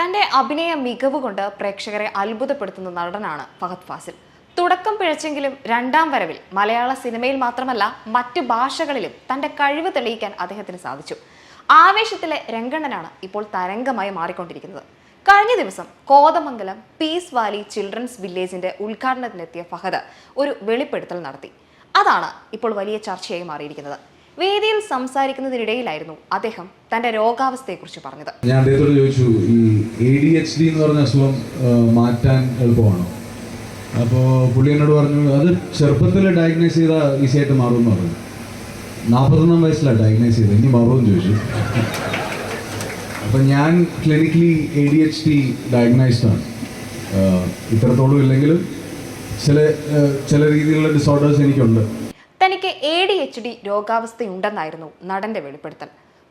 തന്റെ അഭിനയ മികവ് കൊണ്ട് പ്രേക്ഷകരെ അത്ഭുതപ്പെടുത്തുന്ന നടനാണ് ഫഹദ് ഫാസിൽ. തുടക്കം പിഴച്ചെങ്കിലും രണ്ടാം വരവിൽ മലയാള സിനിമയിൽ മാത്രമല്ല മറ്റ് ഭാഷകളിലും തന്റെ കഴിവ് തെളിയിക്കാൻ അദ്ദേഹത്തിന് സാധിച്ചു. ആവേശത്തിലെ രംഗണ്ണനാണ് ഇപ്പോൾ തരംഗമായി മാറിക്കൊണ്ടിരിക്കുന്നത്. കഴിഞ്ഞ ദിവസം കോതമംഗലം പീസ് വാലി ചിൽഡ്രൻസ് വില്ലേജിന്റെ ഉദ്ഘാടനത്തിനെത്തിയ ഫഹദ് ഒരു വെളിപ്പെടുത്തൽ നടത്തി. അതാണ് ഇപ്പോൾ വലിയ ചർച്ചയായി മാറിയിരിക്കുന്നത്. വേദിയിൽ സംസാരിക്കുന്നതിനിടയിലായിരുന്നു അദ്ദേഹം തന്റെ രോഗാവസ്ഥയെക്കുറിച്ച് പറഞ്ഞത്. ഞാൻ അദ്ദേഹത്തോട് ചോദിച്ചു ഈ എ ഡി എച്ച് ഡി എന്ന് പറഞ്ഞ അസുഖം മാറ്റാൻ എളുപ്പമാണോ? അപ്പോൾ പുള്ളി എന്നോട് പറഞ്ഞു അത് ചെറുപ്പത്തിൽ ഡയഗ്നോസ് ചെയ്താൽ ഈസി ആയിട്ട് മാറുമെന്ന് പറഞ്ഞു. നാൽപ്പത്തൊന്നാം വയസ്സിലാണ് ഡയഗ്നോസ് ചെയ്തത് ഇനി മാറുമെന്ന് ചോദിച്ചു. അപ്പം ഞാൻ clinically A D H D diagnosed ആണ്. ഇത്രത്തോളം ഇല്ലെങ്കിലും ചില ചില രീതിയിലുള്ള ഡിസോർഡേഴ്സ് എനിക്കുണ്ട്. എ ഡി എച്ച് ഡി രോഗാവസ്ഥയുണ്ടെന്നായിരുന്നു നടന്റെ വെളിപ്പെടുത്തൽ.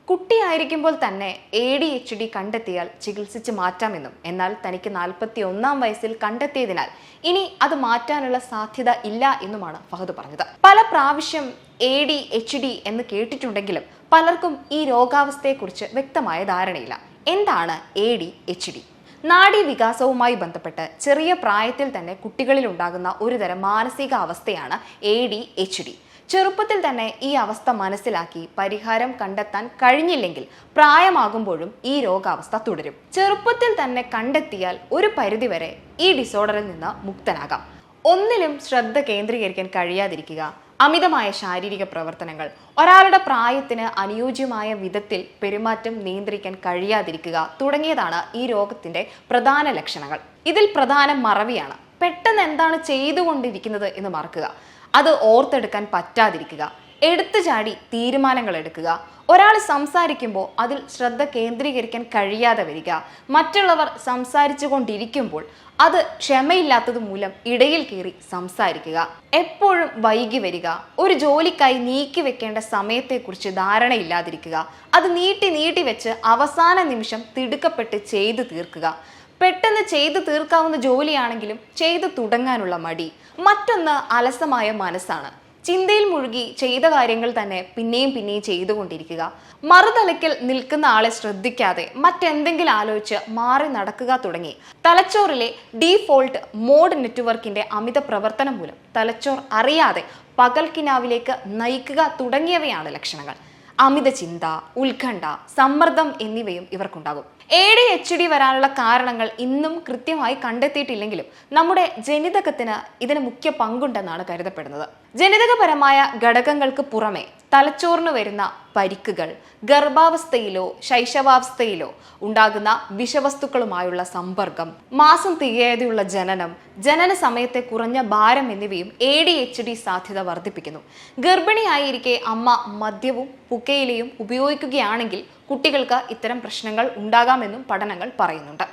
കുട്ടിയായിരിക്കുമ്പോൾ തന്നെ എ ഡി എച്ച് ഡി കണ്ടെത്തിയാൽ ചികിത്സിച്ച് മാറ്റാമെന്നും എന്നാൽ തനിക്ക് നാൽപ്പത്തി ഒന്നാം വയസ്സിൽ കണ്ടെത്തിയതിനാൽ ഇനി അത് മാറ്റാനുള്ള സാധ്യത ഇല്ല എന്നുമാണ് ഫഹദ് പറഞ്ഞത്. പല പ്രാവശ്യം എ ഡി എച്ച് ഡി എന്ന് കേട്ടിട്ടുണ്ടെങ്കിലും പലർക്കും ഈ രോഗാവസ്ഥയെക്കുറിച്ച് വ്യക്തമായ ധാരണയില്ല. എന്താണ് എ ഡി എച്ച് ഡി നാഡീ വികാസവുമായി ബന്ധപ്പെട്ട് ചെറിയ പ്രായത്തിൽ തന്നെ കുട്ടികളിൽ ഉണ്ടാകുന്ന ഒരുതരം മാനസിക അവസ്ഥയാണ് എ ഡി എച്ച് ഡി ചെറുപ്പത്തിൽ തന്നെ ഈ അവസ്ഥ മനസ്സിലാക്കി പരിഹാരം കണ്ടെത്താൻ കഴിഞ്ഞില്ലെങ്കിൽ പ്രായമാകുമ്പോഴും ഈ രോഗാവസ്ഥ തുടരും. ചെറുപ്പത്തിൽ തന്നെ കണ്ടെത്തിയാൽ ഒരു പരിധിവരെ ഈ ഡിസോർഡറിൽ നിന്ന് മുക്തനാകാം. ഒന്നിലും ശ്രദ്ധ കേന്ദ്രീകരിക്കാൻ കഴിയാതിരിക്കുക. അമിതമായ ശാരീരിക പ്രവർത്തനങ്ങൾ. ഒരാളുടെ പ്രായത്തിന് അനുയോജ്യമായ വിധത്തിൽ പെരുമാറ്റം നിയന്ത്രിക്കാൻ കഴിയാതിരിക്കുക തുടങ്ങിയതാണ് ഈ രോഗത്തിന്റെ പ്രധാന ലക്ഷണങ്ങൾ. ഇതിൽ പ്രധാന മറവിയാണ്. പെട്ടെന്ന് എന്താണ് ചെയ്തുകൊണ്ടിരിക്കുന്നത് എന്ന് മറക്കുക. അത് ഓർത്തെടുക്കാൻ പറ്റാതിരിക്കുക. എടുത്തു ചാടി തീരുമാനങ്ങൾ എടുക്കുക. ഒരാൾ സംസാരിക്കുമ്പോൾ അതിൽ ശ്രദ്ധ കേന്ദ്രീകരിക്കാൻ കഴിയാതെ വരിക. മറ്റുള്ളവർ സംസാരിച്ചു കൊണ്ടിരിക്കുമ്പോൾ അത് ക്ഷമയില്ലാത്തത് മൂലം ഇടയിൽ കയറി സംസാരിക്കുക. എപ്പോഴും വൈകി വരിക. ഒരു ജോലിക്കായി നീക്കി വെക്കേണ്ട സമയത്തെക്കുറിച്ച് ധാരണയില്ലാതിരിക്കുക. അത് നീട്ടി നീട്ടി വെച്ച് അവസാന നിമിഷം തിടുക്കപ്പെട്ട് ചെയ്തു തീർക്കുക. പെട്ടെന്ന് ചെയ്തു തീർക്കാവുന്ന ജോലിയാണെങ്കിലും ചെയ്തു തുടങ്ങാനുള്ള മടി. മറ്റൊന്ന് അലസമായ മനസ്സാണ്. ചിന്തയിൽ മുഴുകി ചെയ്ത കാര്യങ്ങൾ തന്നെ പിന്നെയും പിന്നെയും ചെയ്തുകൊണ്ടിരിക്കുക. മറുതലയ്ക്കൽ നിൽക്കുന്ന ആളെ ശ്രദ്ധിക്കാതെ മറ്റെന്തെങ്കിലും ആലോചിച്ച് മാറി നടക്കുക തുടങ്ങി. തലച്ചോറിലെ ഡീഫോൾട്ട് മോഡ് നെറ്റ്വർക്കിന്റെ അമിത പ്രവർത്തനം മൂലം തലച്ചോർ അറിയാതെ പകൽക്കിനാവിലേക്ക് നയിക്കുക തുടങ്ങിയവയാണ് ലക്ഷണങ്ങൾ. അമിത ചിന്ത ഉത്കണ്ഠ സമ്മർദ്ദം എന്നിവയും ഇവർക്കുണ്ടാകും. എ ഡി എച്ച് ഡി വരാനുള്ള കാരണങ്ങൾ ഇന്നും കൃത്യമായി കണ്ടെത്തിയിട്ടില്ലെങ്കിലും നമ്മുടെ ജനിതകത്തിന് ഇതിന് മുഖ്യ പങ്കുണ്ടെന്നാണ് കരുതപ്പെടുന്നത്. ജനിതകപരമായ ഘടകങ്ങൾക്ക് പുറമെ തലച്ചോറിന് വരുന്ന പരിക്കുകൾ ഗർഭാവസ്ഥയിലോ ശൈശവാവസ്ഥയിലോ ഉണ്ടാകുന്ന വിഷവസ്തുക്കളുമായുള്ള സമ്പർക്കം മാസം തികയാതെയുള്ള ജനനം ജനന സമയത്തെ കുറഞ്ഞ ഭാരം എന്നിവയും എ ഡി എച്ച് ഡി സാധ്യത വർദ്ധിപ്പിക്കുന്നു. ഗർഭിണിയായിരിക്കെ അമ്മ മദ്യവും പുകയിലയും ഉപയോഗിക്കുകയാണെങ്കിൽ കുട്ടികൾക്ക് ഇത്തരം പ്രശ്നങ്ങൾ ഉണ്ടാകാമെന്നും പഠനങ്ങൾ പറയുന്നുണ്ട്.